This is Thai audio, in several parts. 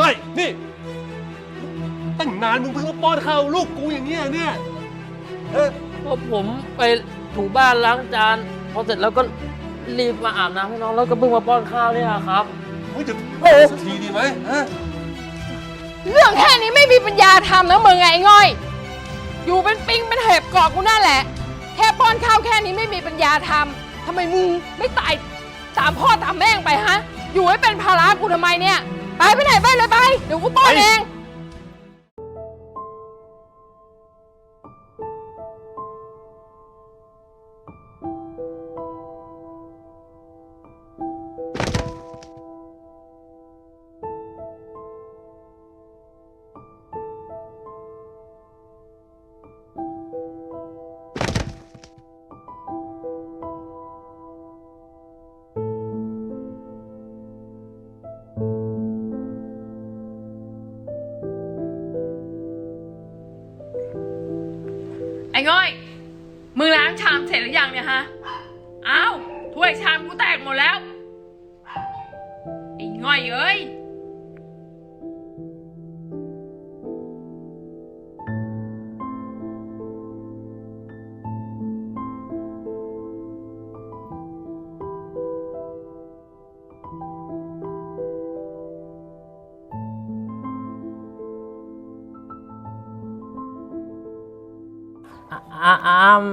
ง่อยนี่ ตั้งนานมึงเพิ่งมาป้อนข้าวลูกกูอย่างเงี้ยเนี่ยเออพอผมไปถูบ้านล้างจานพอเสร็จแล้วก็รีบมาอาบน้ำให้น้องแล้วก็เพิ่งมาป้อนข้าวเนี่ยครับ มึงจะสักทีดีไหมฮะเรื่องแค่นี้ไม่มีปัญญาทำนะมึงไงไอ้ง่อย อยู่เป็นปิงเป็นเห็บเกาะกูนั่นแหละ แค่ป้อนข้าวแค่นี้ไม่มีปัญญาทำทำไมมึงไม่ตายตามพ่อตามแม่งไปฮะ อยู่ให้เป็นภาระกูทำไมเนี่ย ไปไปไหนไปเลยไป เดี๋ยวกูป้อนเอง รือยังเนี่ยฮะ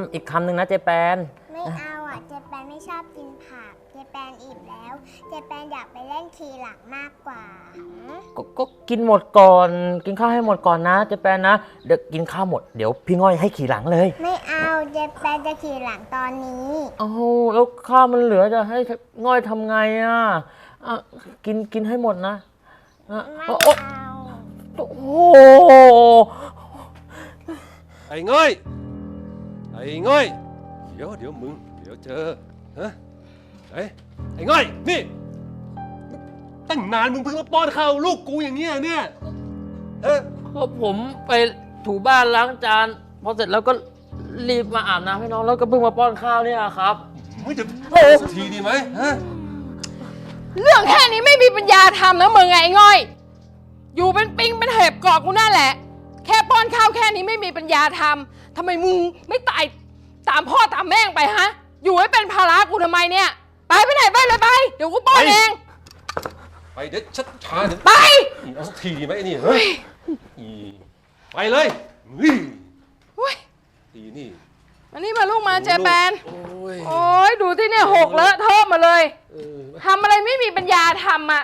อามอีกคำหนึ่งนะเจแปน ไม่เอาอะ เจแปนไม่ชอบกินผัก เจแปนอิ่มแล้ว เจแปนอยากไปเล่นทีหลังมากกว่าหืมก็ก็กินหมดก่อน กินข้าวให้หมดก่อนนะเจแปนนะ เดี๋ยวกินข้าวหมด เดี๋ยวพี่ง่อยให้ขี่หลังเลยไม่เอา เจแปนจะขี่หลังตอนนี้เอ้าแล้วข้าวมันเหลือจะให้ง่อยทำไงอะอะกินกินให้หมดนะอะไม่โอ้เอา โอ้โหไอ้ง่อย ไอ้ง่อย เดี๋ยวเดี๋ยวมึง เดี๋ยวเจอฮะไอ้ไอ้ง่อย นี่ ตั้งนานมึงเพิ่งมาป้อนข้าวลูกกูอย่างเงี้ยเนี่ย เออพอผมไปถูบ้านล้างจานพอเสร็จแล้วก็รีบมาอาบน้ำให้น้องแล้วก็เพิ่งมาป้อนข้าวเนี่ยครับ มึงจะสักทีดีไหมฮะ เรื่องแค่นี้ไม่มีปัญญาทำนะมึงไงไอ้ง่อย อยู่เป็นปิงเป็นเห็บเกาะกูนั่นแหละ แค่ป้อนข้าวแค่นี้ไม่มีปัญญาทำ ทำไมมึงไม่ตายตามพ่อตามแม่งไปฮะ อยู่ให้เป็นภาระกูทำไมเนี่ย ไปไปไหนไปเลยไป เดี๋ยวกูป้อนเอง ไปเดี๋ยวชัดช้าเดี๋ยวไป เอาสักทีดีไหมไอ้นี่เฮ้ยอีไปเลยเฮ้ยเฮ้ยดีนี่อันนี้มาลูกมาเจแปน โอ้ยโอ้ยดูที่เนี่ยหกเลอะเทอะมาเลยเออ ทำอะไรไม่มีปัญญาทำอะ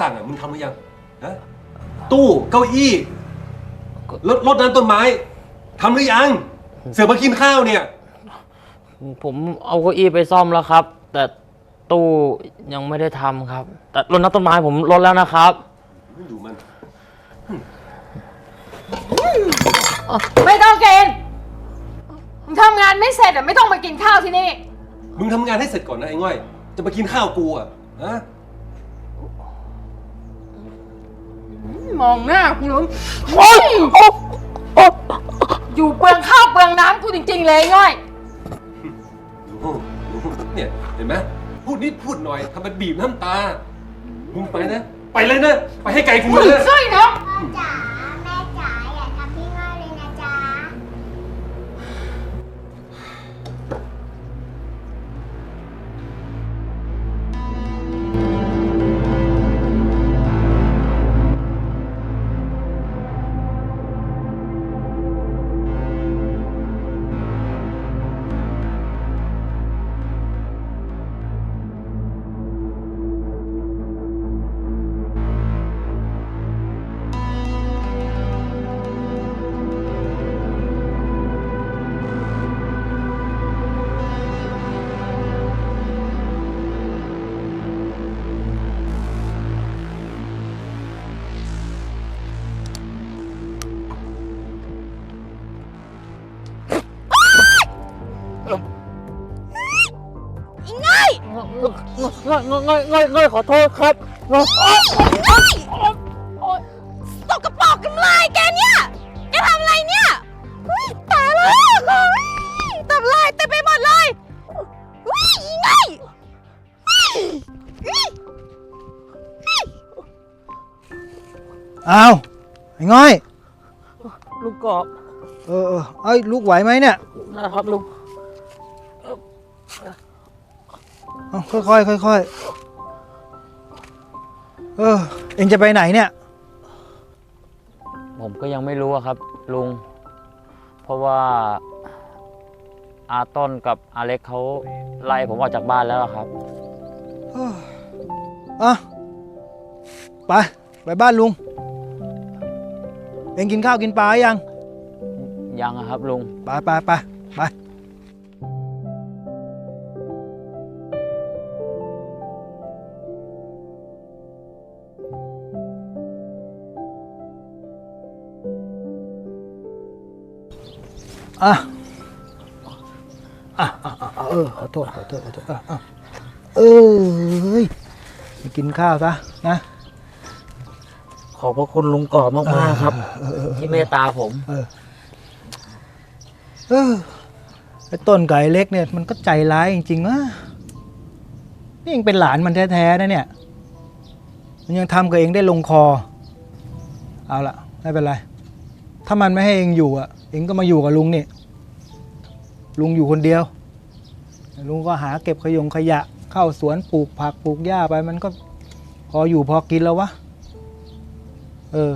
สั่งอะมึงทำหรือยังฮะตู้เก้าอี้รถรถน้ำต้นไม้ทำหรือยัง เสือมากินข้าวเนี่ย ผมเอาเก้าอี้ไปซ่อมแล้วครับ แต่ตู้ยังไม่ได้ทำครับ แต่รดน้ำต้นไม้ผมรดแล้วนะครับ ดูมัน ไม่ต้องเกณฑ์มึงทำงานไม่เสร็จอะไม่ต้องมากินข้าวที่นี่ มึงทำงานให้เสร็จก่อนนะไอ้ง่อย จะมากินข้าวกูอะฮะ มองหน้ากูแล้วโอ๊ยอยู่เปลืองข้าวเปลืองน้ำกูจริงๆเลยง่อยดูดูเนี่ยเห็นไหมพูดนิดพูดหน่อยทำเป็นบีบน้ำตา มึงไปนะ ไปเลยนะ ไปให้ไกลกูมึเลงยนะช่วยเนาะพ่อจ๋าแม่จ๋า ง่อยง่อยง่อยง่อยง่อยขอโทษครับง่อยตกกระปอกกันลายแกเนี่ยแกทำอะไรเนี่ยเฮ้ยตายแล้วเฮ้ยทำลายเต็มไปหมดเลยเฮ้ยอีไงเฮ้ยเฮ้ยอ้าวไอ้ง่อยลุงกอบเออเออเอ้ยลูกไหวไหมเนี่ย นะครับลุง เอาค่อยๆค่อยๆเออ เอ็งจะไปไหนเนี่ย ผมก็ยังไม่รู้อะครับ ลุง เพราะว่าอาต้นกับอาเล็กเขาไล่ผมออกจากบ้านแล้วอะครับอะไป ไปบ้านลุง เอ็งกินข้าวกินปลายัง ยังอะครับลุง ไปไปไปไป อะอะอะอะเออขอโทษขอโทษขอโทษอะอะเอ้ยไปกินข้าวซะนะขอบพระคุณลุงกอบมากๆครับ ที่เมตตาผมเออเออไอ้ต้นไก่เล็กเนี่ยมันก็ใจร้ายจริงๆนะนี่ยังเป็นหลานมันแท้ๆนะเนี่ย มันยังทำกับเองได้ลงคอ เอาละไม่เป็นไร ถ้ามันไม่ให้เองอยู่อะ เองก็มาอยู่กับลุงนี่ ลุงอยู่คนเดียว ลุงก็หาเก็บขยงขยะ เข้าสวนปลูกผักปลูกหญ้าไปมันก็พออยู่พอกินแล้ววะ เออ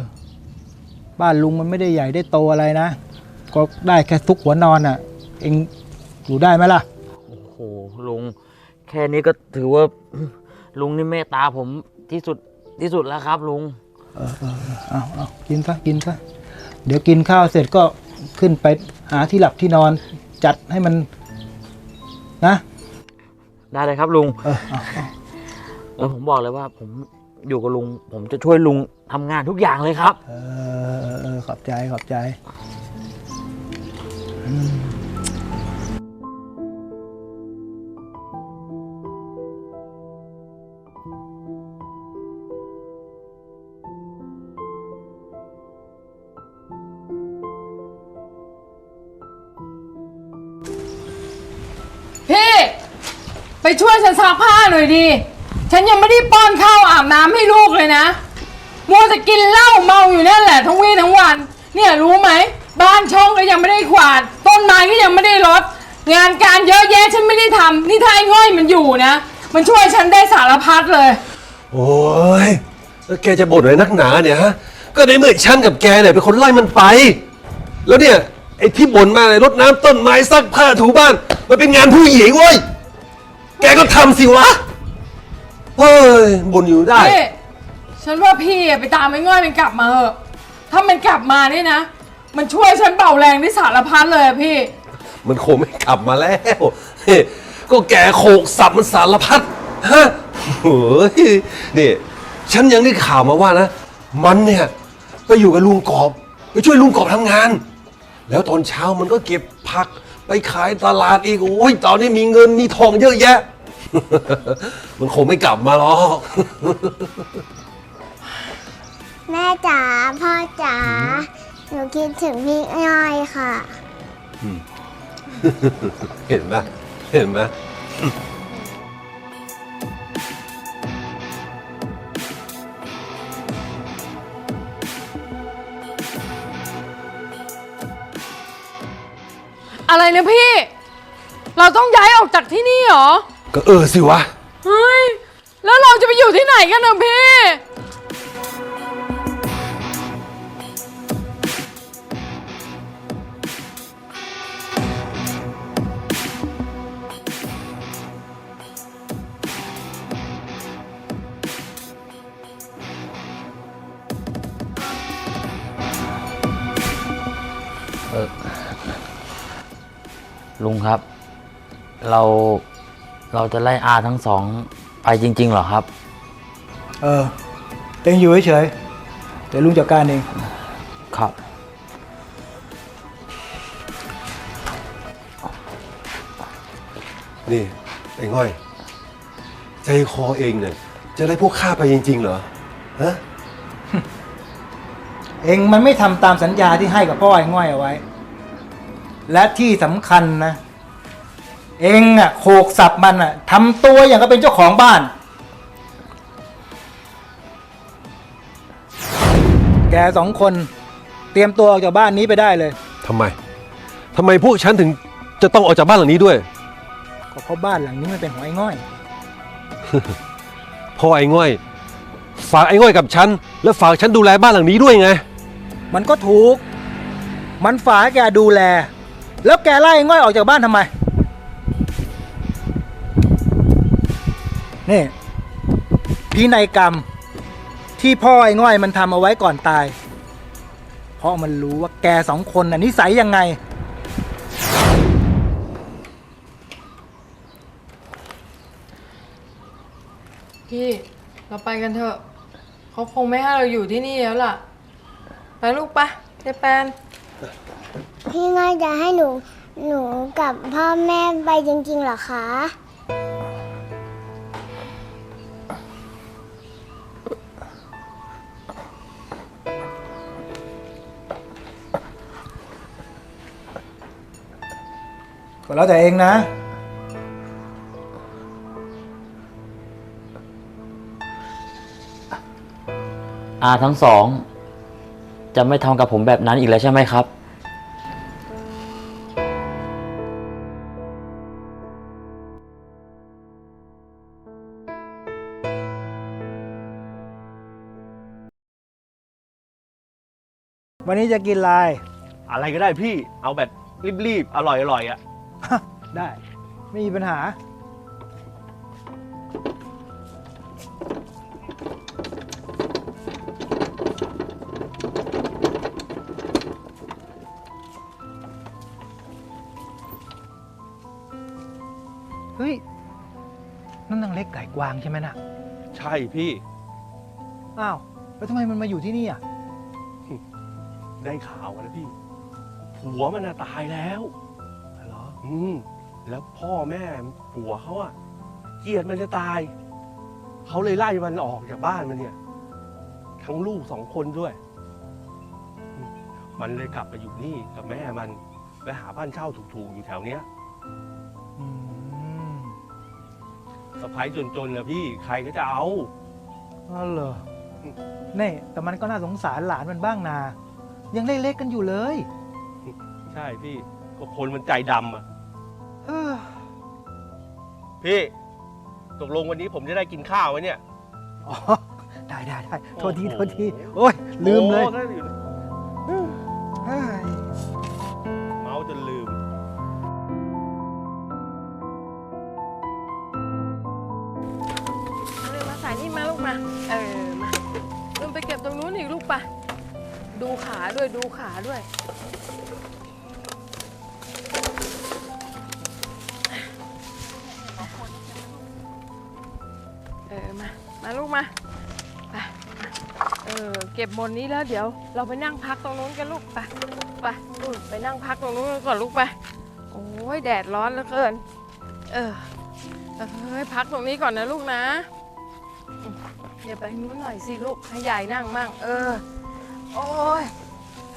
บ้านลุงมันไม่ได้ใหญ่ได้โตอะไรนะ ก็ได้แค่ทุกหัวนอนอะ เองอยู่ได้ไหมล่ะ โอ้โหลุง แค่นี้ก็ถือว่า ลุงนี่เมตตาผมที่สุดที่สุดแล้วครับลุง เอาเอากินซะกินซะเดี๋ยวกินข้าวเสร็จก็ขึ้นไปหาที่หลับที่นอน จัดให้มันนะ ได้เลยครับลุง เออเอาเอาแล้วผมบอกเลยว่าผมอยู่กับลุง ผมจะช่วยลุงทำงานทุกอย่างเลยครับ เออเออเออขอบใจขอบใจพี่ ช่วยฉันซักผ้าหน่อยดิ ฉันยังไม่ได้ป้อนข้าวอาบน้ำให้ลูกเลยนะ มัวแต่กินเหล้าเมาอยู่นั่นแหละทั้งวี่ทั้งวัน เนี่ยรู้ไหม บ้านช่องก็ยังไม่ได้ขวาด ต้นไม้ก็ยังไม่ได้รด งานการเยอะแยะฉันไม่ได้ทำนี่ถ้าไอ้ง่อยมันอยู่นะ มันช่วยฉันได้สารพัดเลย โอ้ยแล้วแกจะบ่นอะไรนักหนาเนี่ยฮะ ก็ในเมื่อฉันกับแกเนี่ยเป็นคนไล่มันไป แล้วเนี่ยไอ้ที่บ่นมาเลยรดน้ำต้นไม้ซักผ้าถูบ้าน มันเป็นงานผู้หญิงเว้ย แกก็ทำสิวะ เฮ้ยบ่นอยู่ได้ พี่ฉันว่าพี่อะไปตามไอ้ง่อยมันกลับมาเถอะ ถ้ามันกลับมาเนี่ยนะ มันช่วยฉันเบาแรงได้สารพัดเลยอะพี่ มันคงไม่กลับมาแล้วเฮ้ยก็แกโขกสับมันสารพัดฮะเฮ้ยนี่ฉันยังได้ข่าวมาว่านะ มันเนี่ยไปอยู่กับลุงกอบ ไปช่วยลุงกอบทำงาน แล้วตอนเช้ามันก็เก็บผัก ไปขายตลาดอีกโอ้ยตอนนี้มีเงินมีทองเยอะแยะ มันคงไม่กลับมาหรอกแม่จ๋าพ่อจ๋าหนูคิดถึงพี่น้อยค่ะ เห็นไหมเห็นไหม อะไรนะพี่ เราต้องย้ายออกจากที่นี่เหรอ ก็เออสิวะ เฮ้ย แล้วเราจะไปอยู่ที่ไหนกันนะพี่ ลุงครับ เราเราจะไล่อาทั้งสองไปจริง ๆ เหรอครับ เออเองอยู่เฉยๆเดี๋ยวลุงจัดการเอง ครับ นี่ไอ้ง่อยจใจคอเองเนี่ยจะได้พวกข้าไปจริง ๆ เหรอฮะ เองมันไม่ทำตามสัญญาที่ให้กับพ่อไอ้ง่อยเอาไว้ และที่สำคัญนะ เองอะโขกสับมันอะทำตัวอย่างก็เป็นเจ้าของบ้าน แกสองคนเตรียมตัวออกจากบ้านนี้ไปได้เลย ทำไม ทำไมพวกฉันถึงจะต้องออกจากบ้านหลังนี้ด้วย ก็เพราะบ้านหลังนี้มันเป็นของไอ้ง่อย พ่อไอ้ง่อย ฝากไอ้ง่อยกับฉัน แล้วฝากฉันดูแลบ้านหลังนี้ด้วยไง มันก็ถูก มันฝากให้แกดูแล แล้วแกไล่ง่อยออกจากบ้านทำไม นี่พินัยกรรม ที่พ่อไอ้ง่อยมันทำเอาไว้ก่อนตาย เพราะมันรู้ว่าแกสองคนน่ะนิสัยยังไง พี่ เราไปกันเถอะ เขาคงไม่ให้เราอยู่ที่นี่แล้วล่ะ ไปลูกปะเจแปน พี่ง่อยจะให้หนูหนูกับพ่อแม่ไปจริงๆเหรอคะ ก็แล้วแต่เองนะ อาทั้งสอง จะไม่ทำกับผมแบบนั้นอีกแล้วใช่ไหมครับ วันนี้จะกินอะไรอะไรก็ได้พี่เอาแบบรีบๆอร่อยๆอะได้ ไม่มีปัญหา เฮ้ย นั่นนางเล็กไก่กวางใช่ไหมน่ะ ใช่พี่ อ้าว แล้วทำไมมันมาอยู่ที่นี่อะ ได้ข่าวมาแล้วพี่ ผัวมันน่ะตายแล้วเหรอ อืม แล้วพ่อแม่ผัวเขาอะเกลียดมันจะตาย เขาเลยไล่มันออกจากบ้านมันเนี่ย ทั้งลูกสองคนด้วยอืมมันเลยกลับไปอยู่นี่กับแม่มันไปหาบ้านเช่าถูกๆอยู่แถวเนี้ยอืมสะพ้ายจนๆนะพี่ ใครก็จะเอาอ๋อเหรอ นี่ แต่มันก็น่าสงสารหลานมันบ้างนา ยังเล็กๆกันอยู่เลย ใช่พี่ก็คนมันใจดำอะ เออพี่ตกลงวันนี้ผมจะได้กินข้าวไหมเนี่ย อ๋อได้ได้ได้โทษทีโอ้โหโทษทีโอ้ยลืมเลยโอ้ถ้าอยู่เฮ้ยเมาจนลืมเอาเลยมาใส่นี่มาลูกมา เออ มาลืมไปเก็บตรงนู้นอีกลูกปะ ดูขาด้วยดูขาด้วย เออ มา มาลูกมาไปเออ เก็บหมดนี้แล้วเดี๋ยว เราไปนั่งพักตรงนู้นกันลูกไปไปนู่นไปนั่งพักตรงนู้นกันก่อนลูกไป โอ้ยแดดร้อนเหลือเกิน เออเอ้ยพักตรงนี้ก่อนนะลูกนะ เดี๋ยวไปนู้นหน่อยสิลูกให้ยายนั่งมั่งเออ โอ้ย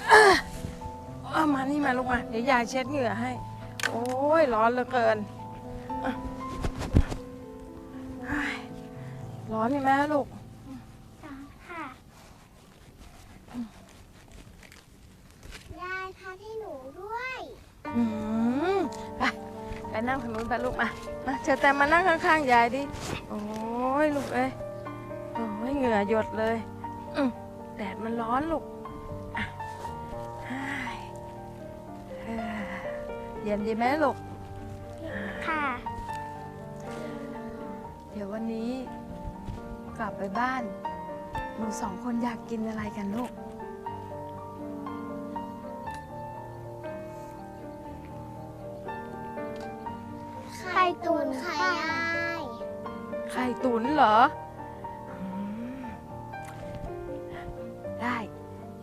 เอ้อเอามานี่มาลูกมา เดี๋ยวยายเช็ดเหงื่อให้ โอ้ยร้อนเหลือเกินอะเฮ้ยร้อนใช่ไหมลูกค่ะยายพาให้หนูด้วย อืมไปไปนั่งทางนู้นไปลูกมามาเชิญแต่มานั่งข้างๆยายดิ โอ้ยลูกเอ้ยโอ้ยเหงื่อหยดเลย อืม แดดมันร้อนลูกอะเฮ้ยเอ่อเย็นดีไหมลูก ค่ะ เดี๋ยววันนี้กลับไปบ้าน หนูสองคนอยากกินอะไรกันลูก ไข่ตุ๋นค่ะยายไข่ตุ๋นเหรออื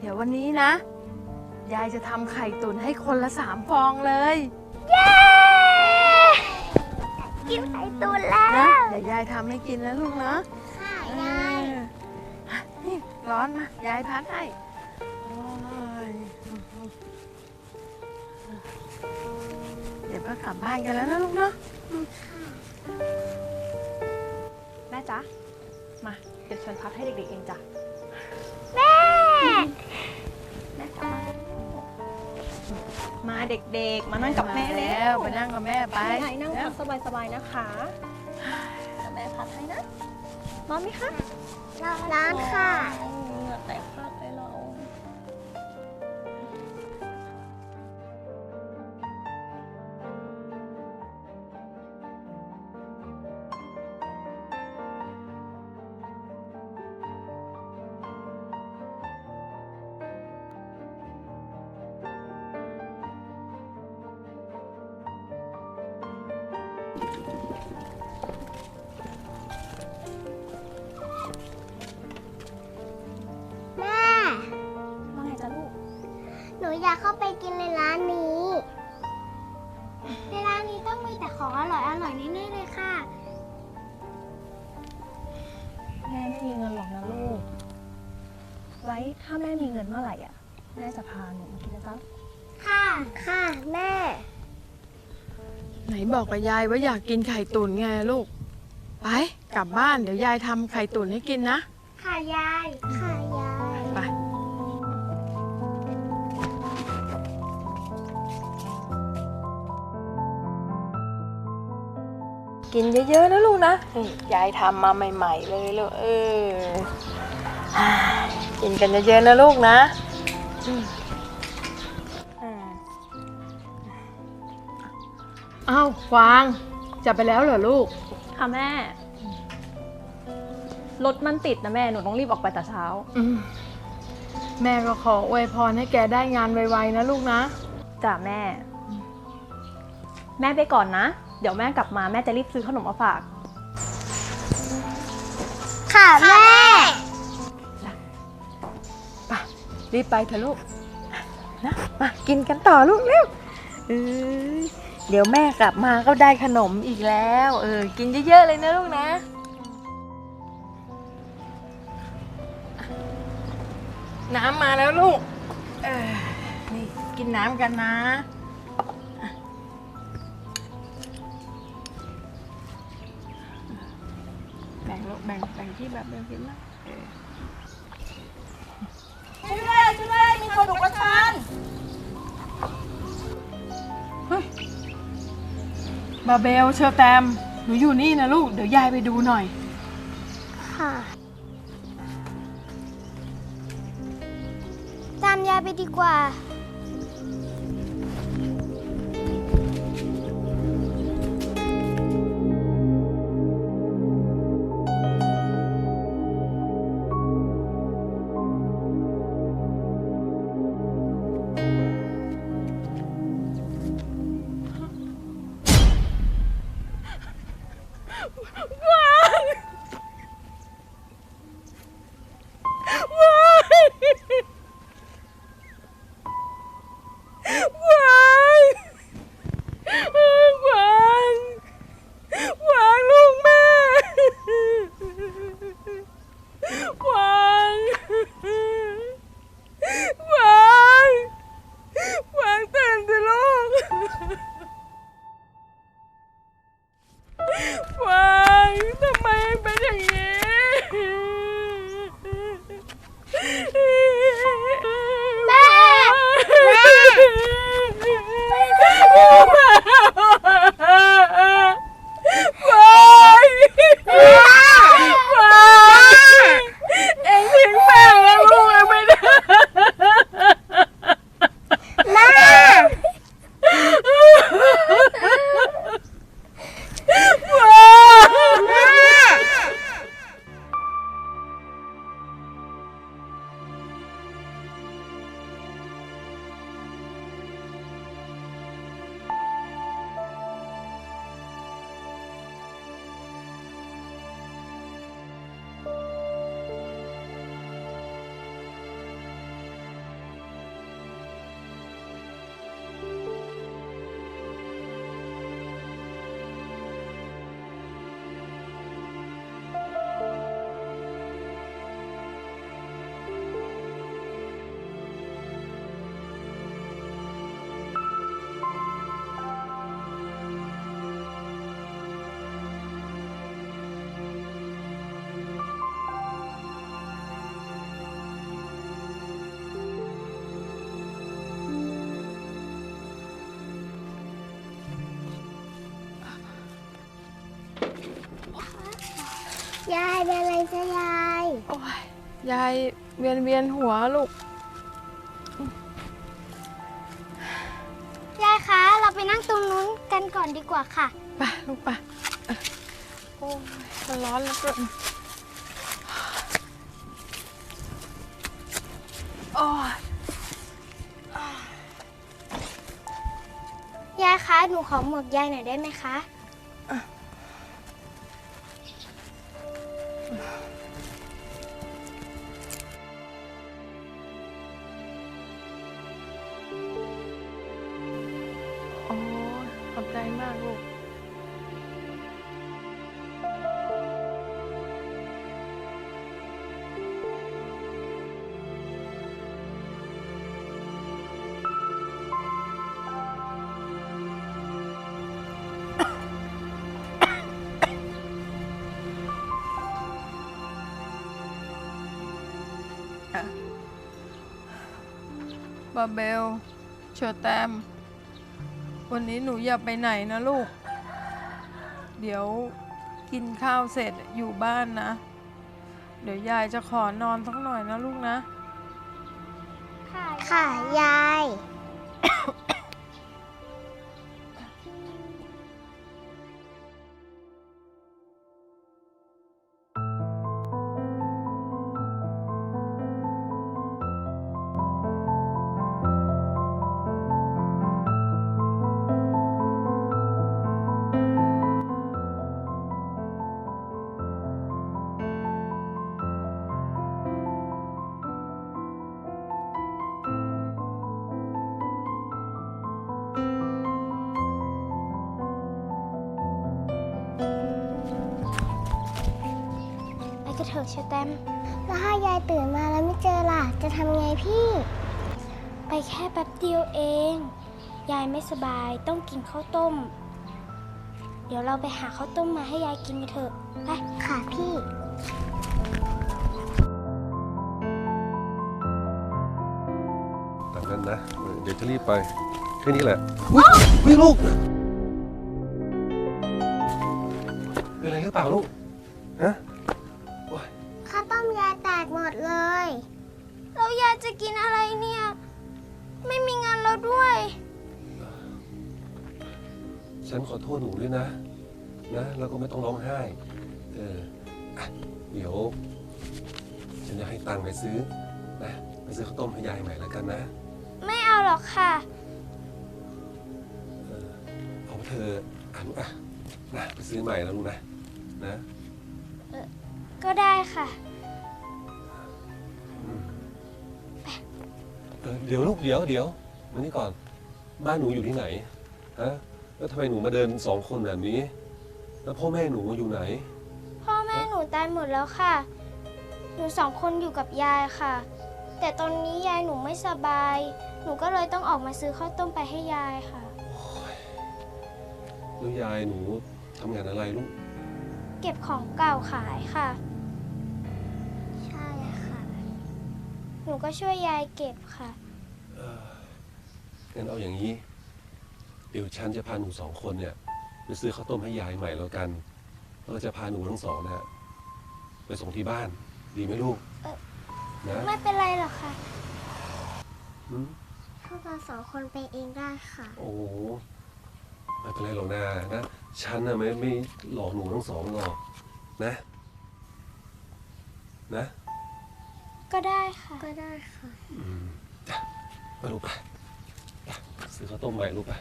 ดี๋ยววันนี้นะ ยายจะทำไข่ตุ๋นให้คนละสามฟองเลยเย้อกินไข่ตุ๋นแล้วนะเดี๋ยวยายทำให้กินนะลูกเนาะค่ะยายเออนี่ร้อนมายายพัดให้โอ้ยเดี๋ยวก็กลับบ้านกันแล้วนะลูกเนาะแม่จ๊ะ มา เดี๋ยวฉันพับให้เด็กๆเองจ้ะ มาเด็กๆ มานั่งกับแม่มาแล้แล้ววไปนั่งกับแม่ไปไปนั่งพักสบายๆนะคะเดี๋ยวแม่พัดให้นะร้อนไหมคะร้านค่ะ กเข้าไปกินในร้านนี้ ในร้านนี้ต้องมีแต่ของอร่อยอร่อยๆแน่ๆเลยค่ะ แม่ไม่มีเงินหรอกนะลูก ไว้ถ้าแม่มีเงินเมื่อไหร่อะ แม่จะพาหนูมากินนะจ๊ะค่ะ ค่ะแม่ ไหนบอกกับยายว่าอยากกินไข่ตุ๋นไงลูก ไป กลับบ้านเดี๋ยวยายทำไข่ตุ๋นให้กินนะ ค่ะยาย กินเยอะๆนะลูกนะนี่ยายทำมาใหม่ๆเลยลูกเอออ่ากินกันเยอะๆนะลูกนะอืมอ่าอ้าวกวางจะไปแล้วเหรอลูก ค่ะแม่ รถมันติดนะแม่ หนูต้องรีบออกไปแต่เช้าอืมแม่ก็ขออวยพรให้แกได้งานไวๆนะลูกนะ จ้ะแม่ แม่ไปก่อนนะ เดี๋ยวแม่กลับมาแม่จะรีบซื้อขนมมาฝาก ค่ะแม่ไปรีบไปเถอะลูกนะมากินกันต่อลูกเร็วเออเดี๋ยวแม่กลับมาก็ได้ขนมอีกแล้ว เออ กินเยอะๆเลยนะลูกนะ น้ำมาแล้วลูก เออนี่กินน้ำกันนะ แบ่งลูกแบ่งแบ่งที่แบบแบ่งกินนะเออบาเบลเชอร์แตมหนูอยู่นี่นะลูก เดี๋ยวยายไปดูหน่อย ค่ะตามยายไปดีกว่า จะยายโอ้ยยายเวียนเวียนหัวลูก ยายคะ เราไปนั่งตรงนู้นกันก่อนดีกว่าค่ะ ไปลูกไปเออโอ้ยมันร้อนแล้วเกินโอ้ยยายคะ หนูขอหมวกยายหน่อยได้ไหมคะ บาเบล เชอร์แตม วันนี้หนูอย่าไปไหนนะลูก เดี๋ยวกินข้าวเสร็จอยู่บ้านนะ เดี๋ยวยายจะขอนอนสักหน่อยนะลูกนะ ค่ะยายะเถอะเชอแตมแล้วถ้ายายตื่นมาแล้วไม่เจอล่ะ จะทำไงพี่ ไปแค่แป๊บเดียวเอง ยายไม่สบายต้องกินข้าวต้ม เดี๋ยวเราไปหาข้าวต้มมาให้ยายกินกันเถอะ ไป ค่ะพี่ ตามนั้นนะเออเดี๋ยวจะรีบไป แค่นี้แหละอุ๊ยอุ๊ยลูกเป็นอะไรหรือเปล่าลูกฮะ ฉันขอโทษหนูด้วยนะ นะ แล้วก็ไม่ต้องร้องไห้ เอออะเดี๋ยว ฉันจะให้ตังค์ไปซื้อนะไปซื้อข้าวต้มให้ยายใหม่แล้วกันนะ ไม่เอาหรอกค่ะ เอาเธอะอะลูกอะนะไปซื้อใหม่แล้วลูกนะ นะก็ได้ค่ะ เออเดี๋ยวลูกเดี๋ยวเดี๋ยวมานี่ก่อน บ้านหนูอยู่ที่ไหน ฮะ แล้วทำไมหนูมาเดินสองคนแบบนี้ แล้วพ่อแม่หนูอยู่ไหน พ่อแม่หนูตายหมดแล้วค่ะ หนูสองคนอยู่กับยายค่ะ แต่ตอนนี้ยายหนูไม่สบาย หนูก็เลยต้องออกมาซื้อข้าวต้มไปให้ยายค่ะ แล้วยายหนูทำงานอะไรลูก เก็บของเก่าขายค่ะ ใช่ค่ะ หนูก็ช่วยยายเก็บค่ะ งั้นเอาอย่างนี้ เดี๋ยวฉันจะพาหนูสองคนเนี่ยไปซื้อข้าวต้มให้ยายใหม่แล้วกันแล้วก็จะพาหนูทั้งสองนะไปส่งที่บ้าน ดีไหมลูกเอ่อนะไม่เป็นไรหรอกค่ะอืมพวกเราสองคนไปเองได้ค่ะ โอ้โหไม่เป็นไรหรอกนะนะฉันน่ะไม่ไม่หลอกหนูทั้งสองหรอกนะ นะ ก็ได้ค่ะ ก็ได้ค่ะ อืมจ้ะไปลูกไปจ้ะซื้อข้าวต้มใหม่ลูกไป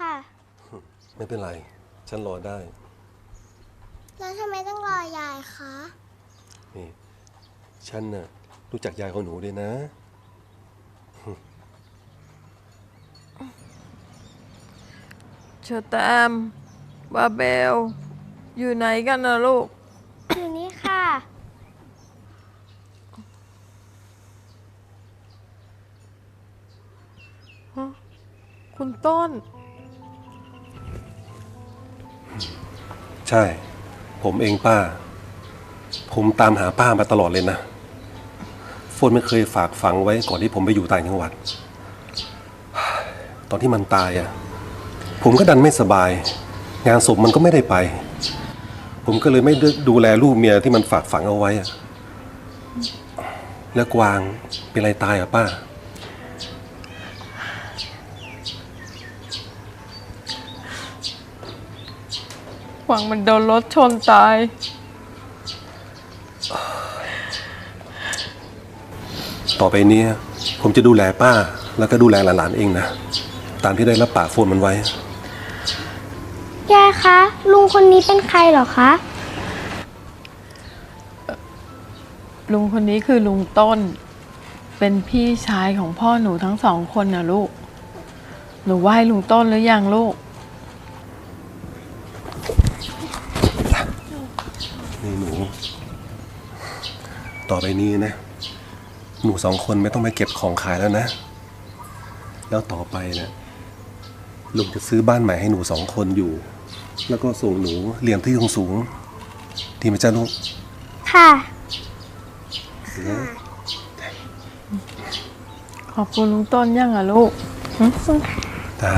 ค่ะ ไม่เป็นไร ฉันรอได้ แล้วทำไมต้องรอยายคะ นี่ ฉันน่ะรู้จักยายของหนูด้วยนะ เชอร์แตมบาเบล อยู่ไหนกันนะลูก อยู่นี่ค่ะ คุณต้น ใช่ ผมเองป้า ผมตามหาป้ามาตลอดเลยนะโฟนไม่เคยฝากฝังไว้ก่อนที่ผมไปอยู่ต่างจังหวัด ตอนที่มันตายอะ ผมก็ดันไม่สบาย งานศพมันก็ไม่ได้ไป ผมก็เลยไม่ได้ดูแลลูกเมียที่มันฝากฝังเอาไว้อะแล้วกวางเป็นอะไรตายอะป้า วังมันโดนรถชนตาย ต่อไปเนี้ผมจะดูแลป้า แล้วก็ดูแลหลานๆเองนะ ตามที่ได้รับปากโฟนมันไว้ ยายคะ ลุงคนนี้เป็นใครเหรอคะ ลุงคนนี้คือลุงต้น เป็นพี่ชายของพ่อหนูทั้งสองคนนะลูก หนูไหว้ลุงต้นหรือยังลูก นี่หนู ต่อไปนี้นะ หนูสองคนไม่ต้องไปเก็บของขายแล้วนะ แล้วต่อไปนะลุงจะซื้อบ้านใหม่ให้หนูสองคนอยู่ แล้วก็ส่งหนูเรียนที่สูงๆดีไหมจ้าลูกค่ะนะขอบคุณลุงต้นยังอะลูก จ้า